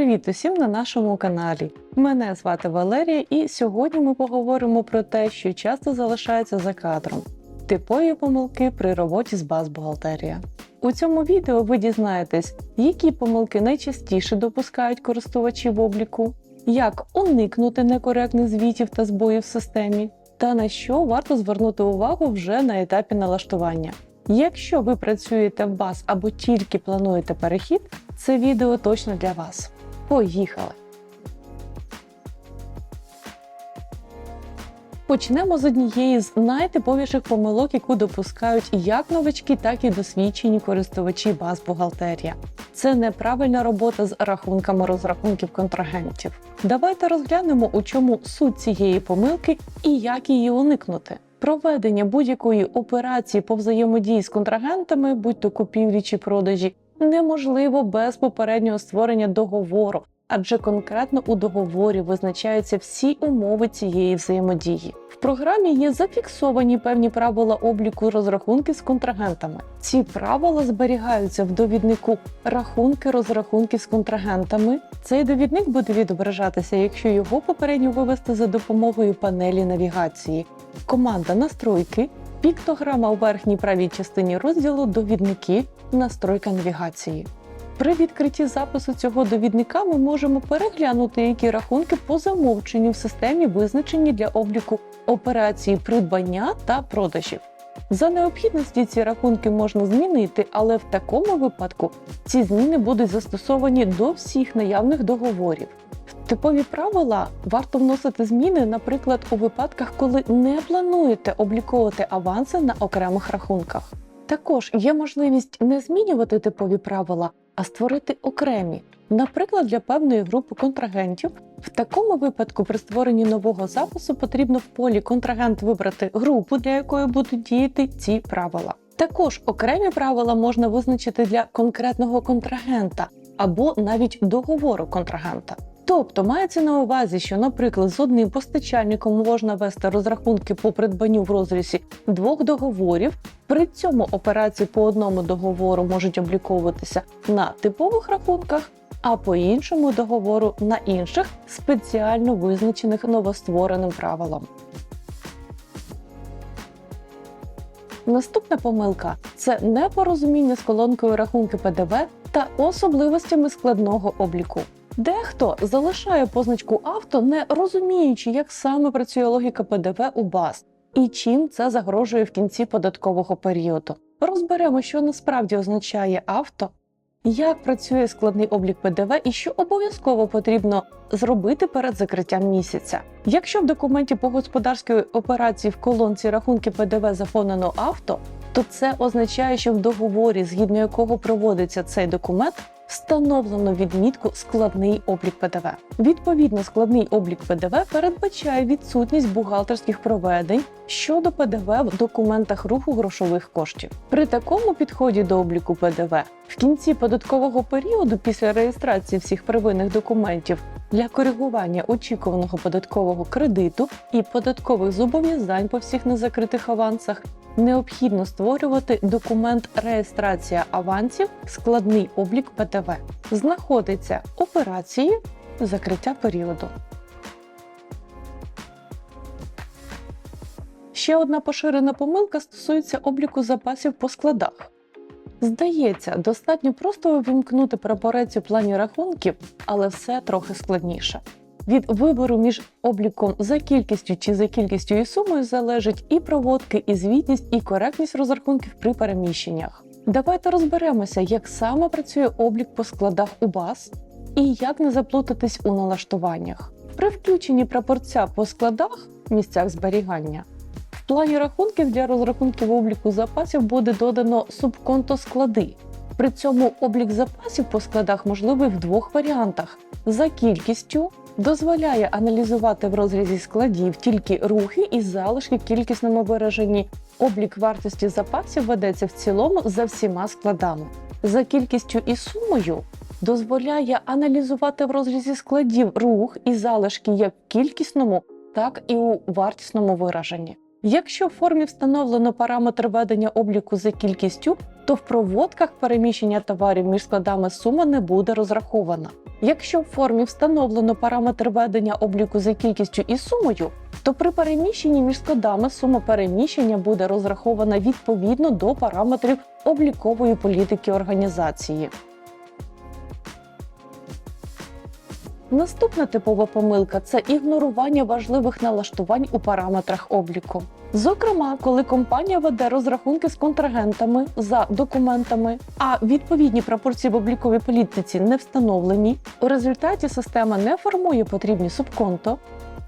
Привіт усім на нашому каналі. Мене звати Валерія, і сьогодні ми поговоримо про те, що часто залишається за кадром. Типові помилки при роботі з баз бухгалтерія. У цьому відео ви дізнаєтесь, які помилки найчастіше допускають користувачі в обліку, як уникнути некоректних звітів та збоїв в системі, та на що варто звернути увагу вже на етапі налаштування. Якщо ви працюєте в баз або тільки плануєте перехід, це відео точно для вас. Поїхали! Почнемо з однієї з найтиповіших помилок, яку допускають як новачки, так і досвідчені користувачі баз бухгалтерія. Це неправильна робота з рахунками розрахунків контрагентів. Давайте розглянемо, у чому суть цієї помилки і як її уникнути. Проведення будь-якої операції по взаємодії з контрагентами, будь то купівлі чи продажі, неможливо без попереднього створення договору, адже конкретно у договорі визначаються всі умови цієї взаємодії. В програмі є зафіксовані певні правила обліку розрахунків з контрагентами. Ці правила зберігаються в довіднику рахунки розрахунків з контрагентами. Цей довідник буде відображатися, якщо його попередньо вивести за допомогою панелі навігації. Команда настройки, піктограма у верхній правій частині розділу Довідники, настройка навігації. При відкритті запису цього довідника ми можемо переглянути, які рахунки по замовченню в системі визначені для обліку операції придбання та продажів. За необхідності ці рахунки можна змінити, але в такому випадку ці зміни будуть застосовані до всіх наявних договорів. Типові правила варто вносити зміни, наприклад, у випадках, коли не плануєте обліковувати аванси на окремих рахунках. Також є можливість не змінювати типові правила, а створити окремі, наприклад, для певної групи контрагентів. В такому випадку при створенні нового запису потрібно в полі контрагент вибрати групу, для якої будуть діяти ці правила. Також окремі правила можна визначити для конкретного контрагента або навіть договору контрагента. Тобто мається на увазі, що, наприклад, з одним постачальником можна вести розрахунки по придбанню в розрізі двох договорів. При цьому операції по одному договору можуть обліковуватися на типових рахунках, а по іншому договору на інших спеціально визначених новоствореним правилам. Наступна помилка це непорозуміння з колонкою рахунки ПДВ та особливостями складного обліку. Дехто залишає позначку авто, не розуміючи, як саме працює логіка ПДВ у баз і чим це загрожує в кінці податкового періоду. Розберемо, що насправді означає авто, як працює складний облік ПДВ і що обов'язково потрібно зробити перед закриттям місяця. Якщо в документі по господарській операції в колонці рахунки ПДВ заповнено авто, то це означає, що в договорі, згідно якого проводиться цей документ, встановлено відмітку складний облік ПДВ. Відповідно, складний облік ПДВ передбачає відсутність бухгалтерських проведень щодо ПДВ в документах руху грошових коштів. При такому підході до обліку ПДВ в кінці податкового періоду після реєстрації всіх первинних документів для коригування очікуваного податкового кредиту і податкових зобов'язань по всіх незакритих авансах необхідно створювати документ реєстрація авансів, складний облік ПТВ. Знаходиться операції закриття періоду. Ще одна поширена помилка стосується обліку запасів по складах. Здається, достатньо просто увімкнути прапорець у плані рахунків, але все трохи складніше. Від вибору між обліком за кількістю чи за кількістю і сумою залежить і проводки, і звітність, і коректність розрахунків при переміщеннях. Давайте розберемося, як саме працює облік по складах у баз і як не заплутатись у налаштуваннях. При включенні прапорця по складах місцях зберігання в плані рахунків для розрахунків обліку запасів буде додано субконто склади. При цьому облік запасів по складах можливий в двох варіантах: за кількістю дозволяє аналізувати в розрізі складів тільки рухи і залишки в кількісному вираженні. Облік вартості запасів ведеться в цілому за всіма складами. За кількістю і сумою дозволяє аналізувати в розрізі складів рух і залишки як в кількісному, так і у вартісному вираженні. Якщо в формі встановлено параметр ведення обліку за кількістю, то в проводках переміщення товарів між складами сума не буде розрахована. Якщо в формі встановлено параметр ведення обліку за кількістю і сумою, то при переміщенні між складами сума переміщення буде розрахована відповідно до параметрів облікової політики організації. Наступна типова помилка це ігнорування важливих налаштувань у параметрах обліку. Зокрема, коли компанія веде розрахунки з контрагентами за документами, а відповідні пропорції в обліковій політиці не встановлені, у результаті система не формує потрібні субконто,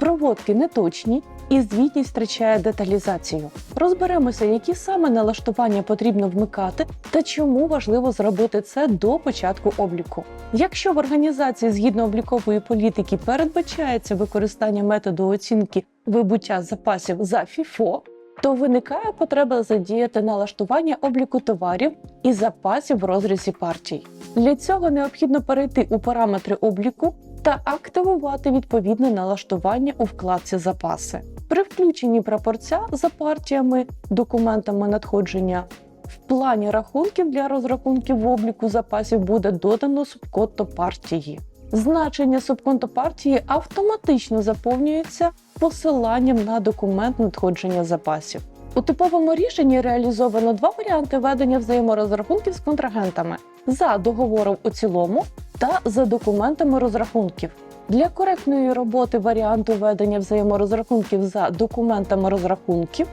проводки неточні і звітність втрачає деталізацію. Розберемося, які саме налаштування потрібно вмикати та чому важливо зробити це до початку обліку. Якщо в організації згідно облікової політики передбачається використання методу оцінки вибуття запасів за FIFO, то виникає потреба задіяти налаштування обліку товарів і запасів в розрізі партій. Для цього необхідно перейти у параметри обліку та активувати відповідне налаштування у вкладці запаси. При включенні прапорця за партіями, документами надходження в плані рахунків для розрахунків в обліку запасів буде додано субконто партії. Значення субконто партії автоматично заповнюється посиланням на документ надходження запасів. У типовому рішенні реалізовано два варіанти ведення взаєморозрахунків з контрагентами за договором у цілому та за документами розрахунків. Для коректної роботи варіанту ведення взаєморозрахунків за документами розрахунків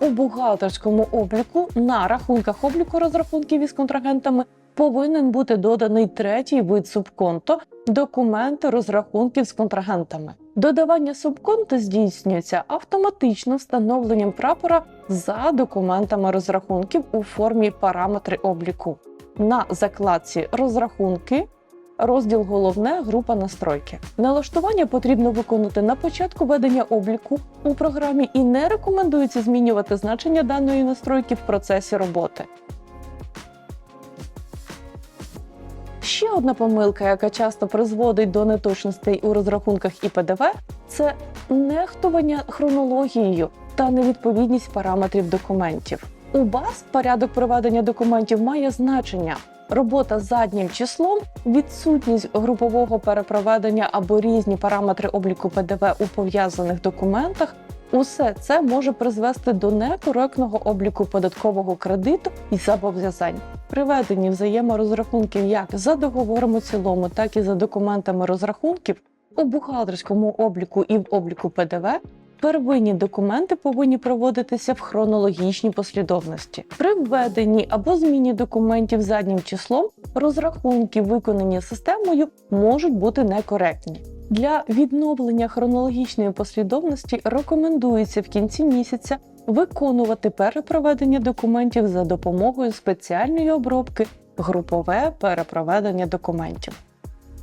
у бухгалтерському обліку на рахунках обліку розрахунків із контрагентами повинен бути доданий третій вид субконто документи розрахунків з контрагентами. Додавання субконто здійснюється автоматично встановленням прапора за документами розрахунків у формі параметри обліку. На закладці розрахунки Розділ головне група настройки. Налаштування потрібно виконати на початку ведення обліку у програмі і не рекомендується змінювати значення даної настройки в процесі роботи. Ще одна помилка, яка часто призводить до неточностей у розрахунках і ПДВ, це нехтування хронологією та невідповідність параметрів документів. У БАЗ порядок проведення документів має значення. Робота заднім числом, відсутність групового перепроведення або різні параметри обліку ПДВ у пов'язаних документах. Усе це може призвести до некоректного обліку податкового кредиту і зобов'язань. При веденні взаєморозрахунків як за договором у цілому, так і за документами розрахунків у бухгалтерському обліку і в обліку ПДВ Первинні документи повинні проводитися в хронологічній послідовності. При введенні або зміні документів заднім числом розрахунки, виконані системою, можуть бути некоректні. Для відновлення хронологічної послідовності рекомендується в кінці місяця виконувати перепроведення документів за допомогою спеціальної обробки групове перепроведення документів.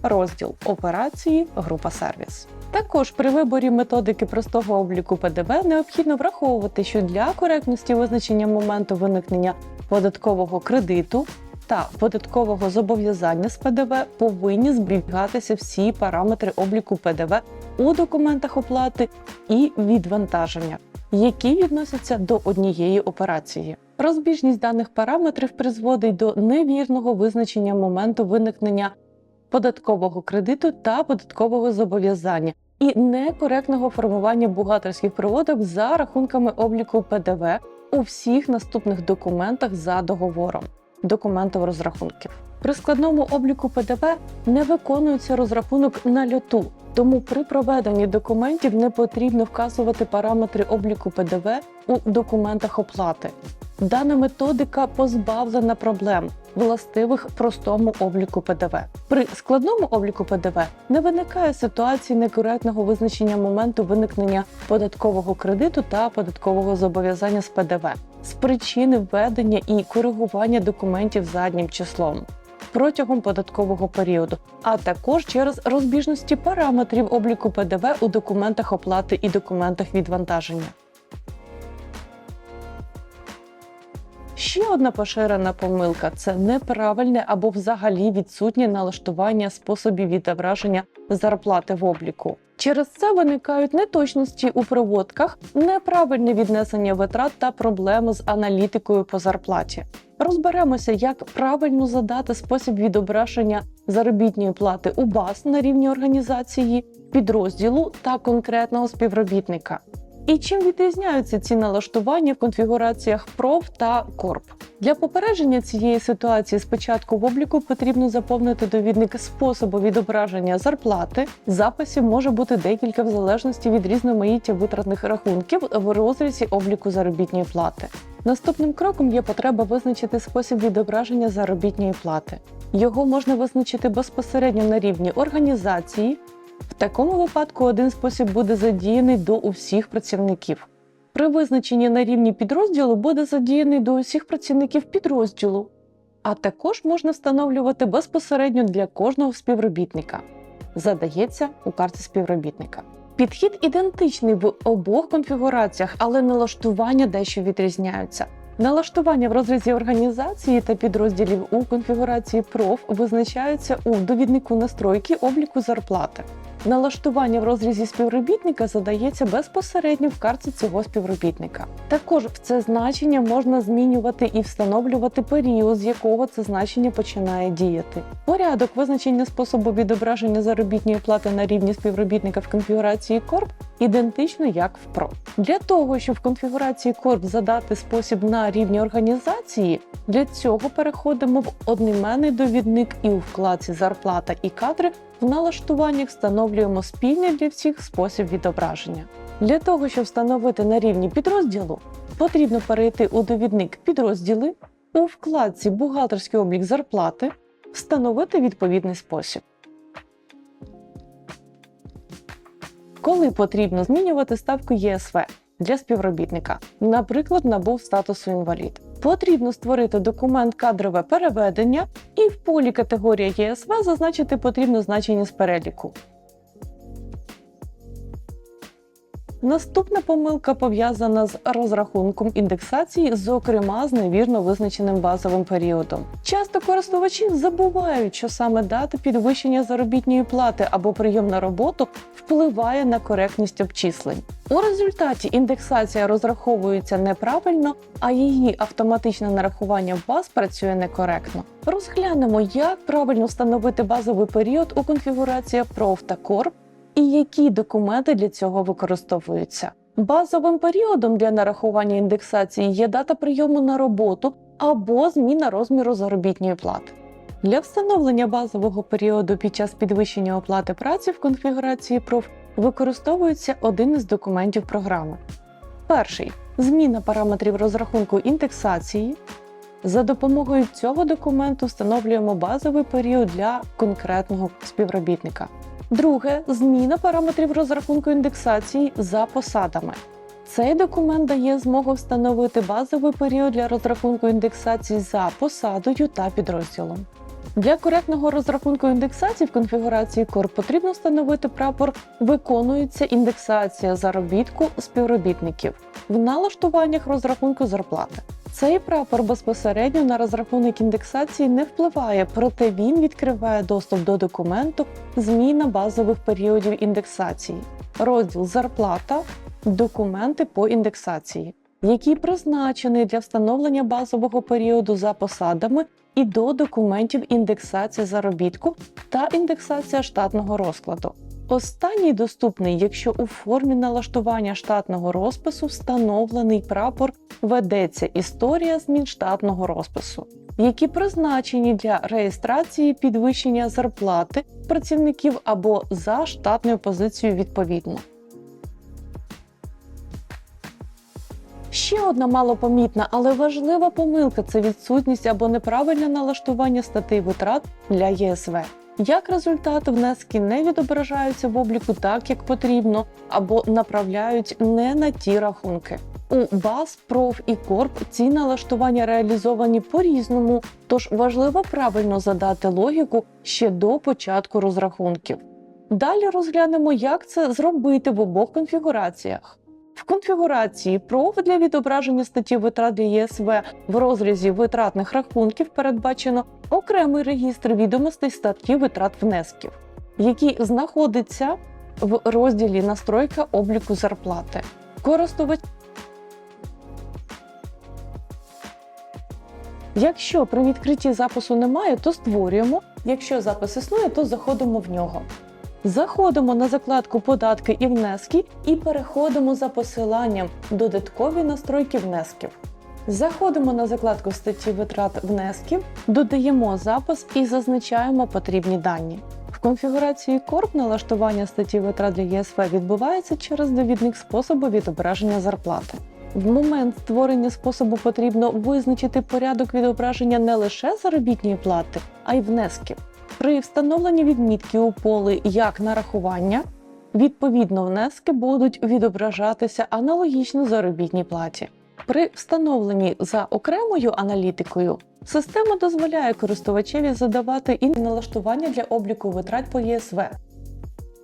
Розділ операції, група сервіс. Також при виборі методики простого обліку ПДВ необхідно враховувати, що для коректності визначення моменту виникнення податкового кредиту та податкового зобов'язання з ПДВ повинні зберігатися всі параметри обліку ПДВ у документах оплати і відвантаження, які відносяться до однієї операції. Розбіжність даних параметрів призводить до невірного визначення моменту виникнення податкового кредиту та податкового зобов'язання і некоректного формування бухгалтерських проводок за рахунками обліку ПДВ у всіх наступних документах за договором документів розрахунків. При складному обліку ПДВ не виконується розрахунок на льоту, тому при проведенні документів не потрібно вказувати параметри обліку ПДВ у документах оплати. Дана методика позбавлена проблем, властивих простому обліку ПДВ. При складному обліку ПДВ не виникає ситуації некоректного визначення моменту виникнення податкового кредиту та податкового зобов'язання з ПДВ з причини введення і коригування документів заднім числом. Протягом податкового періоду, а також через розбіжності параметрів обліку ПДВ у документах оплати і документах відвантаження. Ще одна поширена помилка це неправильне або взагалі відсутнє налаштування способів відображення зарплати в обліку. Через це виникають неточності у проводках, неправильне віднесення витрат та проблеми з аналітикою по зарплаті. Розберемося, як правильно задати спосіб відображення заробітної плати у баз на рівні організації, підрозділу та конкретного співробітника. І чим відрізняються ці налаштування в конфігураціях PROV та CORP? Для попередження цієї ситуації спочатку в обліку потрібно заповнити довідник способу відображення зарплати. Записів може бути декілька в залежності від різноманіття витратних рахунків в розрізі обліку заробітної плати. Наступним кроком є потреба визначити спосіб відображення заробітної плати. Його можна визначити безпосередньо на рівні організації. В такому випадку один спосіб буде задіяний до усіх працівників. При визначенні на рівні підрозділу буде задіяний до усіх працівників підрозділу, а також можна встановлювати безпосередньо для кожного співробітника. Задається у карті співробітника. Підхід ідентичний в обох конфігураціях, але налаштування дещо відрізняються. Налаштування в розрізі організації та підрозділів у конфігурації проф визначаються у довіднику настройки обліку зарплати. Налаштування в розрізі співробітника задається безпосередньо в карті цього співробітника. Також в це значення можна змінювати і встановлювати період, з якого це значення починає діяти. Порядок визначення способу відображення заробітної плати на рівні співробітника в конфігурації Корп ідентично як в PRO. Для того, щоб в конфігурації Корп задати спосіб на рівні організації, для цього переходимо в одноіменний довідник і у вкладці Зарплата і кадри в налаштуваннях встановлюємо спільний для всіх спосіб відображення. Для того, щоб встановити на рівні підрозділу, потрібно перейти у довідник підрозділи, у вкладці Бухгалтерський облік зарплати, встановити відповідний спосіб. Коли потрібно змінювати ставку ЄСВ для співробітника, наприклад, набув статусу інвалід. Потрібно створити документ кадрове переведення і в полі категорія ЄСВ зазначити потрібне значення з переліку. Наступна помилка пов'язана з розрахунком індексації, зокрема з невірно визначеним базовим періодом. Часто користувачі забувають, що саме дата підвищення заробітної плати або прийом на роботу впливає на коректність обчислень. У результаті індексація розраховується неправильно, а її автоматичне нарахування в баз працює некоректно. Розглянемо, як правильно встановити базовий період у конфігураціях PROV та CORP і які документи для цього використовуються. Базовим періодом для нарахування індексації є дата прийому на роботу або зміна розміру заробітної плати. Для встановлення базового періоду під час підвищення оплати праці в конфігурації PROF використовується один із документів програми. Перший зміна параметрів розрахунку індексації. За допомогою цього документу встановлюємо базовий період для конкретного співробітника. Друге зміна параметрів розрахунку індексації за посадами. Цей документ дає змогу встановити базовий період для розрахунку індексації за посадою та підрозділом. Для коректного розрахунку індексації в конфігурації Core потрібно встановити прапор Виконується індексація заробітку співробітників в налаштуваннях розрахунку зарплати. Цей прапор безпосередньо на розрахунок індексації не впливає, проте він відкриває доступ до документу Зміна базових періодів індексації, розділ Зарплата, документи по індексації, який призначений для встановлення базового періоду за посадами і до документів індексація заробітку та індексація штатного розкладу. Останній доступний, якщо у формі налаштування штатного розпису встановлений прапор ведеться історія змін штатного розпису, які призначені для реєстрації підвищення зарплати працівників або за штатною позицією відповідно. Ще одна малопомітна, але важлива помилка це відсутність або неправильне налаштування статей витрат для ЄСВ. Як результат, внески не відображаються в обліку так, як потрібно, або направляють не на ті рахунки. У БАС, ПРОФ і КОРП ці налаштування реалізовані по-різному, тож важливо правильно задати логіку ще до початку розрахунків. Далі розглянемо, як це зробити в обох конфігураціях. В конфігурації ПРОВ для відображення статті витрат для ЄСВ в розрізі витратних рахунків передбачено окремий регістр відомостей статті витрат внесків, який знаходиться в розділі Настройка обліку зарплати. Користувач Якщо при відкритті запису немає, то створюємо. Якщо запис існує, то заходимо в нього. Заходимо на закладку Податки і внески і переходимо за посиланням Додаткові настройки внесків. Заходимо на закладку статті витрат внесків, додаємо запис і зазначаємо потрібні дані. В конфігурації Корп налаштування статті витрат для ЄСВ відбувається через довідник способу відображення зарплати. В момент створення способу потрібно визначити порядок відображення не лише заробітної плати, а й внесків. При встановленні відмітки у полі як нарахування, відповідно внески будуть відображатися аналогічно заробітній платі. При встановленні за окремою аналітикою система дозволяє користувачеві задавати і налаштування для обліку витрат по ЄСВ,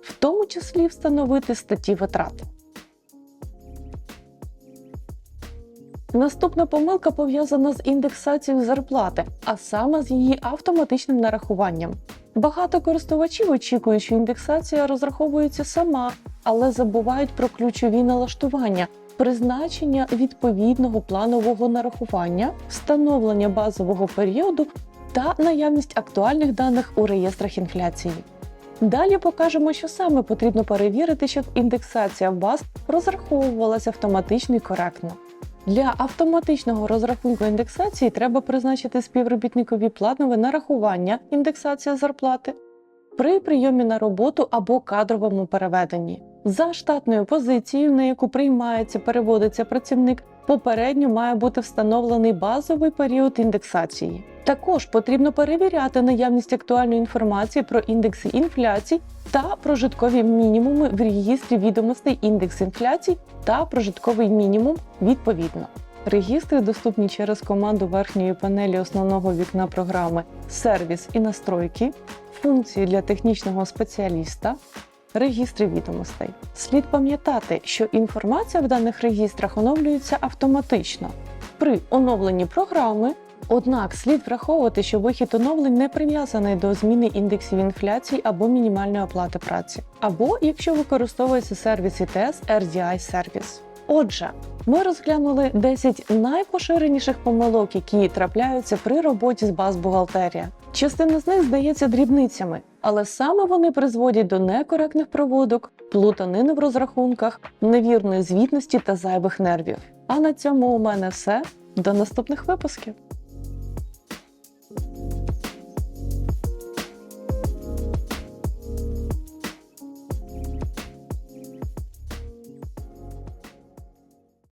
в тому числі встановити статті витрат. Наступна помилка пов'язана з індексацією зарплати, а саме з її автоматичним нарахуванням. Багато користувачів очікують, що індексація розраховується сама, але забувають про ключові налаштування, призначення відповідного планового нарахування, встановлення базового періоду та наявність актуальних даних у реєстрах інфляції. Далі покажемо, що саме потрібно перевірити, щоб індексація баз розраховувалася автоматично і коректно. Для автоматичного розрахунку індексації треба призначити співробітникові планове нарахування індексація зарплати при прийомі на роботу або кадровому переведенні. За штатною позицією, на яку приймається переводиться працівник, попередньо має бути встановлений базовий період індексації. Також потрібно перевіряти наявність актуальної інформації про індекси інфляції та прожиткові мінімуми в реєстрі відомостей індекс інфляції та прожитковий мінімум відповідно. Регістри доступні через команду верхньої панелі основного вікна програми Сервіс і настройки, функції для технічного спеціаліста, регістри відомостей. Слід пам'ятати, що інформація в даних регістрах оновлюється автоматично при оновленні програми. Однак слід враховувати, що вихід оновлень не прив'язаний до зміни індексів інфляції або мінімальної оплати праці, або якщо використовується сервіс ІТС RDI сервіс. Отже, ми розглянули 10 найпоширеніших помилок, які трапляються при роботі з баз бухгалтерія. Частина з них здається дрібницями, але саме вони призводять до некоректних проводок, плутанини в розрахунках, невірної звітності та зайвих нервів. А на цьому у мене все. До наступних випусків!